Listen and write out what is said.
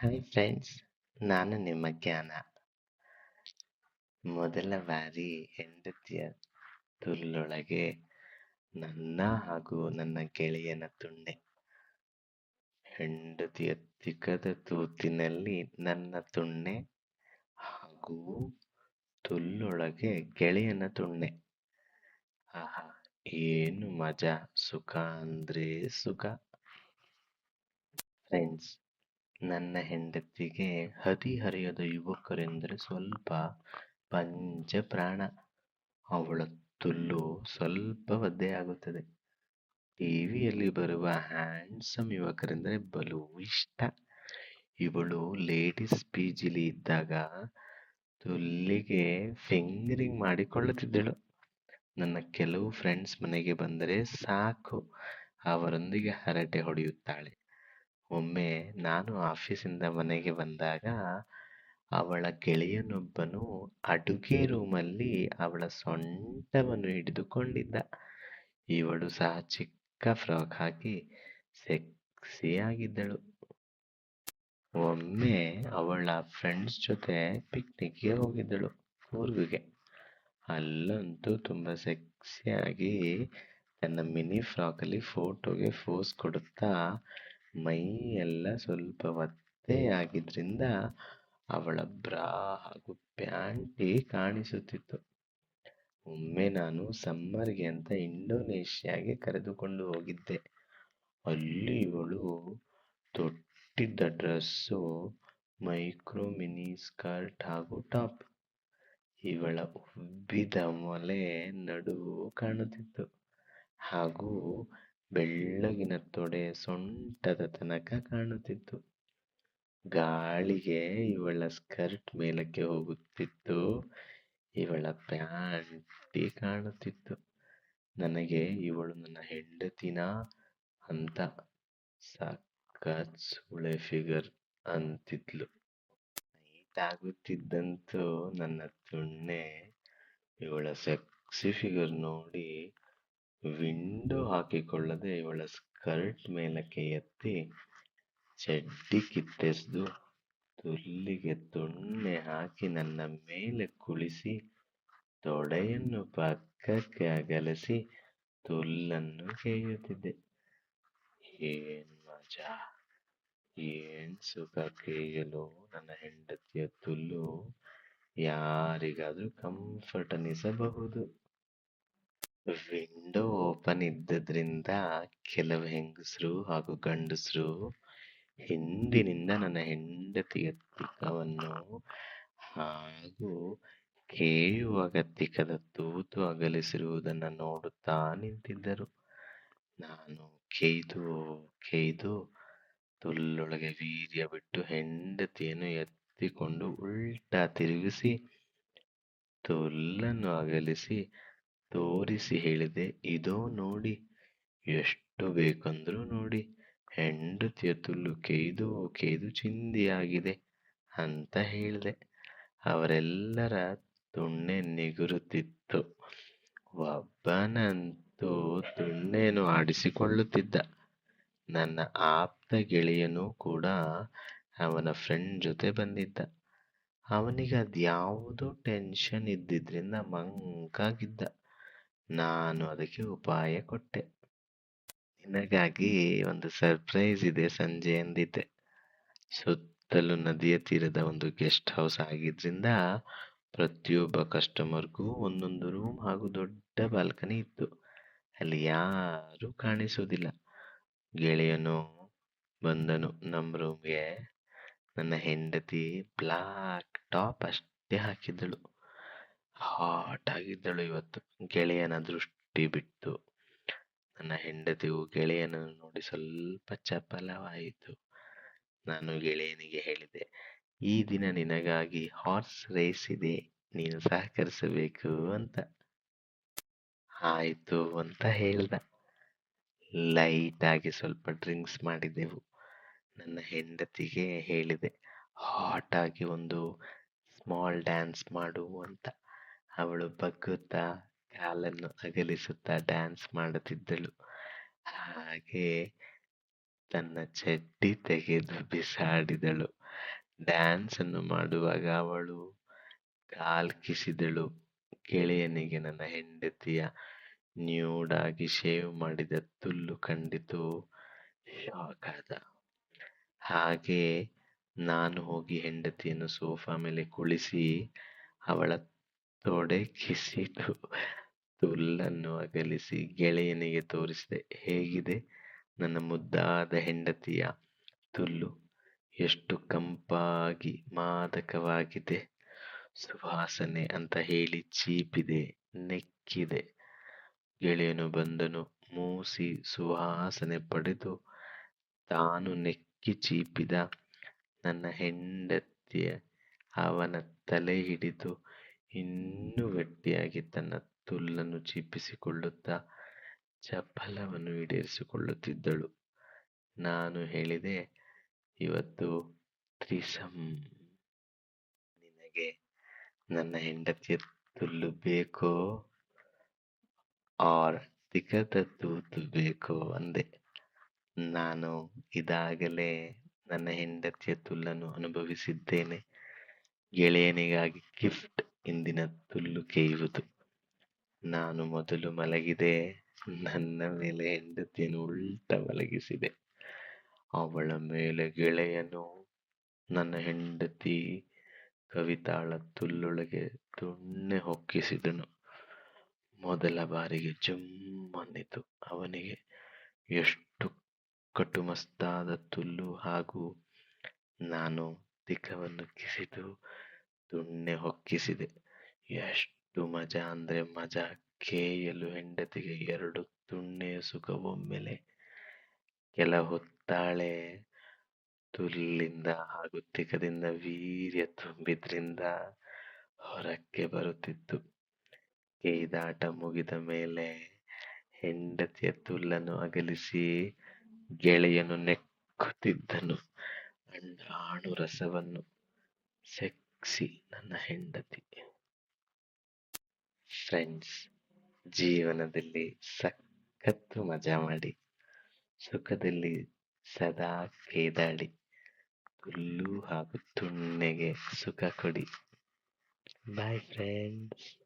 Hi friends ನಾನು ನಿಮ್ಮ ಜ್ಞಾನ. ಮೊದಲ ಬಾರಿ ಹೆಂಡತಿಯ ತುಲ್ಲೊಳಗೆ ನನ್ನ ಹಾಗೂ ನನ್ನ ಗೆಳೆಯನ ತುಂಡೆ. ಹೆಂಡತಿಯ ತಿಕ್ಕದ ತೂತಿನಲ್ಲಿ ನನ್ನ ತುಂಡೆ ಹಾಗೂ ತುಲ್ಲೊಳಗೆ ಗೆಳೆಯನ ತುಂಡೆ. ಆಹಾ, ಏನು ಮಜಾ, ಸುಖ ಅಂದ್ರೆ ಸುಖ. ಫ್ರೆಂಡ್ಸ್ ನನ್ನ ಹೆಂಡತಿಗೆ ಹದಿಹರೆಯದ ಯುವಕರೆಂದರೆ ಸ್ವಲ್ಪ ಪಂಚಪ್ರಾಣ. ಅವಳ ತುಲ್ಲು ಸ್ವಲ್ಪ ಒದ್ದೆಯಾಗುತ್ತದೆ ಟಿವಿಯಲ್ಲಿ ಬರುವ ಹ್ಯಾಂಡ್ಸಮ್ ಯುವಕರೆಂದರೆ ಬಲು ಇಷ್ಟ ಇವಳು ಲೇಡೀಸ್ ಪಿಜಿಲಿ ಇದ್ದಾಗ ತುಲ್ಲಿಗೆ ಫಿಂಗರಿಂಗ್ ಮಾಡಿಕೊಳ್ಳುತ್ತಿದ್ದಳು. ನನ್ನ ಕೆಲವು ಫ್ರೆಂಡ್ಸ್ ಮನೆಗೆ ಬಂದರೆ ಸಾಕು, ಅವರೊಂದಿಗೆ ಹರಟೆ ಹೊಡೆಯುತ್ತಾಳೆ. ಒಮ್ಮೆ ನಾನು ಆಫೀಸಿಂದ ಮನೆಗೆ ಬಂದಾಗ, ಅವಳ ಗೆಳೆಯನೊಬ್ಬನು ಅಡುಗೆ ರೂಮಲ್ಲಿ ಅವಳ ಸೊಂಟವನ್ನು ಹಿಡಿದುಕೊಂಡಿದ್ದ. ಇವಳು ಸಹ ಚಿಕ್ಕ ಫ್ರಾಕ್ ಹಾಕಿ ಸೆಕ್ಸಿಯಾಗಿದ್ದಳು. ಒಮ್ಮೆ ಅವಳ ಫ್ರೆಂಡ್ಸ್ ಜೊತೆ ಪಿಕ್ನಿಕ್ಗೆ ಹೋಗಿದ್ದಳು ಕೂರ್ಗಿಗೆ ಅಲ್ಲಂತೂ ತುಂಬ ಸೆಕ್ಸಿಯಾಗಿ ತನ್ನ ಮಿನಿ ಫ್ರಾಕಲ್ಲಿ ಫೋಟೋಗೆ ಫೋಸ್ ಕೊಡುತ್ತಾ ಮೈ ಎಲ್ಲ ಸ್ವಲ್ಪ ಒತ್ತೆಯಾಗಿದ್ರಿಂದ ಅವಳ ಬ್ರಾ ಹಾಗೂ ಪ್ಯಾಂಟಿ ಕಾಣಿಸುತ್ತಿತ್ತು. ಒಮ್ಮೆ ನಾನು ಸಮ್ಮರ್ಗೆ ಅಂತ ಇಂಡೋನೇಷ್ಯಾಗೆ ಕರೆದುಕೊಂಡು ಹೋಗಿದ್ದೆ. ಅಲ್ಲಿ ಇವಳು ತೊಟ್ಟಿದ್ದ ಡ್ರೆಸ್ಸು, ಮೈಕ್ರೋ ಮಿನಿ ಸ್ಕರ್ಟ್ ಹಾಗೂ ಟಾಪ್. ಇವಳ ಉಬ್ಬಿದ ಮೊಲೆ ನಡು ಕಾಣುತ್ತಿತ್ತು ಹಾಗೂ ಬೆಳ್ಳಗಿನ ತೊಡೆ ಸೊಂಟದ ತನಕ ಕಾಣುತ್ತಿತ್ತು. ಗಾಳಿಗೆ ಇವಳ ಸ್ಕರ್ಟ್ ಮೇಲಕ್ಕೆ ಹೋಗುತ್ತಿತ್ತು. ಇವಳ ಪ್ಯಾಂಟಿ ಕಾಣುತ್ತಿತ್ತು. ನನಗೆ ಇವಳು ನನ್ನ ಹೆಂಡತಿನ ಅಂತ ಸಾಕತ್ ಸುಳೆ ಫಿಗರ್ ಅಂತಿದ್ಲು. ಆಗುತ್ತಿದ್ದಂತೂ ನನ್ನ ತುಣ್ಣೆ ಇವಳ ಸೆಕ್ಸಿ ಫಿಗರ್ ನೋಡಿ ವಿಂಡೋ ಹಾಕಿಕೊಳ್ಳದೆ ಇವಳ ಸ್ಕರ್ಟ್ ಮೇಲಕ್ಕೆ ಎತ್ತಿ ಚಡ್ಡಿ ಕಿತ್ತೆಸ್ದು ತುಲ್ಲಿಗೆ ತುಣ್ಣೆ ಹಾಕಿ ನನ್ನ ಮೇಲೆ ಕುಳಿಸಿ ತೊಡೆಯನ್ನು ಪಕ್ಕಕ್ಕೆ ಅಗಲಿಸಿ ತುಲ್ಲನ್ನು ಕೇಯುತ್ತಿದ್ದೆ. ಏನ್ ಮಜಾ? ಏನ್ ಸುಖ ಕೇಯಲು ನನ್ನ ಹೆಂಡತಿಯ ತುಲ್ಲು? ಯಾರಿಗಾದ್ರೂ ಕಂಫರ್ಟ್ ಅನ್ನಿಸಬಹುದು ವಿಂಡೋ ಓಪನ್ ಇದ್ದದ್ರಿಂದ ಕೆಲವು ಹೆಂಗಸರು ಹಾಗೂ ಗಂಡಸರು ಹಿಂದಿನಿಂದ ನನ್ನ ಹೆಂಡತಿಯ ತಿಕ್ಕವನ್ನು ಹಾಗೂ ಕೇಳುವ ತಿಕ್ಕದ ತೂತು ಅಗಲಿಸಿರುವುದನ್ನು ನೋಡುತ್ತಾ ನಿಂತಿದ್ದರು. ನಾನು ಕೇಯ್ದು ಕೇಯ್ದು ತುಲ್ಲೊಳಗೆ ವೀರ್ಯ ಬಿಟ್ಟು ಹೆಂಡತಿಯನ್ನು ಎತ್ತಿಕೊಂಡು ಉಲ್ಟಾ ತಿರುಗಿಸಿ, ತುಲ್ಲನ್ನು ಅಗಲಿಸಿ ತೋರಿಸಿ ಹೇಳಿದೆ, ಇದೋ ನೋಡಿ, ಎಷ್ಟು ಬೇಕಂದ್ರೂ ನೋಡಿ, ಹೆಂಡತಿಯ ತುಲ್ಲು ಕೇಯ್ದು ಕೇಯ್ದು ಚಿಂದಿಯಾಗಿದೆ ಅಂತ ಹೇಳಿದೆ. ಅವರೆಲ್ಲರ ತುಣ್ಣೆ ನಿಗುರುತ್ತಿತ್ತು ಒಬ್ಬನಂತೂ ತುಣ್ಣೆಯನ್ನು ಆಡಿಸಿಕೊಳ್ಳುತ್ತಿದ್ದ. ನನ್ನ ಆಪ್ತ ಗೆಳೆಯನು ಕೂಡ ಅವನ ಫ್ರೆಂಡ್ ಜೊತೆ ಬಂದಿದ್ದ. ಅವನಿಗೆ ಅದ್ಯಾವುದೋ ಟೆನ್ಷನ್ ಇದ್ದಿದ್ರಿಂದ ಮಂಕಾಗಿದ್ದ. ನಾನು ಅದಕ್ಕೆ ಉಪಾಯ ಕೊಟ್ಟೆ. ನಿನಗಾಗಿ ಒಂದು ಸರ್ಪ್ರೈಸ್ ಇದೆ, ಸಂಜೆ ಎಂದಿದ್ದೆ. ಸುತ್ತಲೂ ನದಿಯ ತೀರದ ಒಂದು ಗೆಸ್ಟ್ ಹೌಸ್ ಆಗಿದ್ರಿಂದ ಪ್ರತಿಯೊಬ್ಬ ಕಸ್ಟಮರ್ಗೂ ಒಂದೊಂದು ರೂಮ್ ಹಾಗೂ ದೊಡ್ಡ ಬಾಲ್ಕನಿ ಇತ್ತು. ಅಲ್ಲಿ ಯಾರೂ ಕಾಣಿಸೋದಿಲ್ಲ ಗೆಳೆಯನು ಬಂದನು. ನಮ್ಮ ರೂಮ್ಗೆ ನನ್ನ ಹೆಂಡತಿ ಬ್ಲಾಕ್ ಟಾಪ್ ಅಷ್ಟೇ ಹಾಕಿದ್ದಳು. ಹಾಟ್ ಆಗಿದ್ದಳು ಇವತ್ತು. ಗೆಳೆಯನ ದೃಷ್ಟಿ ಬಿಟ್ಟು ನನ್ನ ಹೆಂಡತಿಗೂ ಗೆಳೆಯನನ್ನು ನೋಡಿ ಸ್ವಲ್ಪ ಚಪಲವಾಯಿತು. ನಾನು ಗೆಳೆಯನಿಗೆ ಹೇಳಿದೆ, ಈ ದಿನ ನಿನಗಾಗಿ ಹಾರ್ಸ್ ರೇಸ್ ಇದೆ, ನೀನು ಸಹಕರಿಸಬೇಕು ಅಂತ. ಆಯಿತು ಅಂತ ಹೇಳ್ದ. ಲೈಟ್ ಆಗಿ ಸ್ವಲ್ಪ ಡ್ರಿಂಕ್ಸ್ ಮಾಡಿದೆವು, ನನ್ನ ಹೆಂಡತಿಗೆ ಹೇಳಿದೆ. ಹಾಟ್ ಆಗಿ ಒಂದು ಸ್ಮಾಲ್ ಡ್ಯಾನ್ಸ್ ಮಾಡು ಅಂತ. ಅವಳು ಬಗ್ಗುತ್ತಾ ಕಾಲನ್ನು ಅಗಲಿಸುತ್ತಾ ಡ್ಯಾನ್ಸ್ ಮಾಡುತ್ತಿದ್ದಳು. ಹಾಗೆ ತನ್ನ ಚಡ್ಡಿ ತೆಗೆದು ಬಿಸಾಡಿದಳು. ಡ್ಯಾನ್ಸ್ ಅನ್ನು ಮಾಡುವಾಗ ಅವಳು ಕಾಲ್ ಕಿಸಿದಳು. ಗೆಳೆಯನಿಗೆ, ನನ್ನ ಹೆಂಡತಿಯ ನ್ಯೂಡಾಗಿ ಶೇವ್ ಮಾಡಿದ ತುಲ್ಲು ಕಂಡಿತು ಶಾಕ್ ಆದ. ಹಾಗೆ ನಾನು ಹೋಗಿ ಹೆಂಡತಿಯನ್ನು ಸೋಫಾ ಮೇಲೆ ಕುಳಿಸಿ ಅವಳ ತೊಡೆ ಕಿಸಿಟು ತುಲ್ಲನ್ನು ಅಗಲಿಸಿ ಗೆಳೆಯನಿಗೆ ತೋರಿಸಿದೆ, ಹೇಗಿದೆ ನನ್ನ ಮುದ್ದಾದ ಹೆಂಡತಿಯ ತುಲ್ಲು? ಎಷ್ಟು ಕಂಪಾಗಿ ಮಾದಕವಾಗಿದೆ. ಸುವಾಸನೆ ಅಂತ ಹೇಳಿ ಚೀಪಿದೆ, ನೆಕ್ಕಿದೆ. ಗೆಳೆಯನು ಬಂದನು, ಮೂಸಿ ಸುವಾಸನೆ ಪಡೆದು ತಾನು ನೆಕ್ಕಿ ಚೀಪಿದ ನನ್ನ ಹೆಂಡತಿಯ ಅವನ ತಲೆ ಹಿಡಿದು ಇನ್ನೂ ಗಟ್ಟಿಯಾಗಿ ತನ್ನ ತುಲ್ಲನ್ನು ಚೀಪಿಸಿಕೊಳ್ಳುತ್ತಾ ಚಪ್ಪಲವನ್ನು ಈಡೇರಿಸಿಕೊಳ್ಳುತ್ತಿದ್ದಳು. ನಾನು ಹೇಳಿದೆ, ಇವತ್ತು ತ್ರಿಸಮ್ ನಿನಗೆ ನನ್ನ ಹೆಂಡತಿಯ ತುಲ್ಲು ಬೇಕೋ? ಆರ್ ತಿಕದ ತೂತು ಬೇಕೋ? ಅಂದೆ. ನಾನು ಇದಾಗಲೇ ನನ್ನ ಹೆಂಡತಿಯ ತುಲ್ಲನ್ನು ಅನುಭವಿಸಿದ್ದೇನೆ. ಗೆಳೆಯನಿಗಾಗಿ ಗಿಫ್ಟ್ ಇಂದಿನ ತುಲ್ಲು ಕೇಯುವುದು ನಾನು ಮೊದಲು ಮಲಗಿದೆ, ನನ್ನ ಮೇಲೆ ಹೆಂಡತಿಯನ್ನು ಉಲ್ಟ ಮಲಗಿಸಿದೆ. ಅವಳ ಮೇಲೆ ಗೆಳೆಯನು, ನನ್ನ ಹೆಂಡತಿ ಕವಿತಾಳ ತುಲ್ಲೊಳಗೆ ತುಣ್ಣೆ ಹೊಕ್ಕಿಸಿದನು. ಮೊದಲ ಬಾರಿಗೆ ಜುಮ್ಮನ್ನಿತು ಅವನಿಗೆ ಎಷ್ಟು ಕಟುಮಸ್ತಾದ ತುಲ್ಲು ಹಾಗೂ ನಾನು ದಿಕ್ಕವನ್ನು ಕಿಸಿದು ತುಣ್ಣೆ ಹೊಕ್ಕಿಸಿದೆ. ಎಷ್ಟು ಮಜಾ ಅಂದ್ರೆ ಮಜಾ. ಕೇಯಲು ಹೆಂಡತಿಗೆ ಎರಡು ತುಣ್ಣೆಯ ಸುಖವೊಮ್ಮೆಲೆ. ಕೆಲ ಹೊತ್ತಾಳೆ ತುಲ್ಲಿಂದ ಹಾಗೂ ತಿಕದಿಂದ ವೀರ್ಯ ತುಂಬಿದ್ರಿಂದ ಹೊರಕ್ಕೆ ಬರುತ್ತಿತ್ತು. ಕೇಯ್ದಾಟ ಮುಗಿದ ಮೇಲೆ ಹೆಂಡತಿಯ ತುಲ್ಲನ್ನು ಅಗಲಿಸಿ ಗೆಳೆಯನು ನೆಕ್ಕುತ್ತಿದ್ದನು. ಅಂಡಾಣು ರಸವನ್ನು ಸೆಕ್ಸಿ ನನ್ನ ಹೆಂಡತಿ. ಫ್ರೆಂಡ್ಸ್, ಜೀವನದಲ್ಲಿ ಸಖತ್ತು ಮಜಾ ಮಾಡಿ. ಸುಖದಲ್ಲಿ ಸದಾ ಕೇದಾಡಿ. ಹುಲ್ಲು ಹಾಗೂ ತುಣ್ಣೆಗೆ ಸುಖ ಕೊಡಿ. Bye friends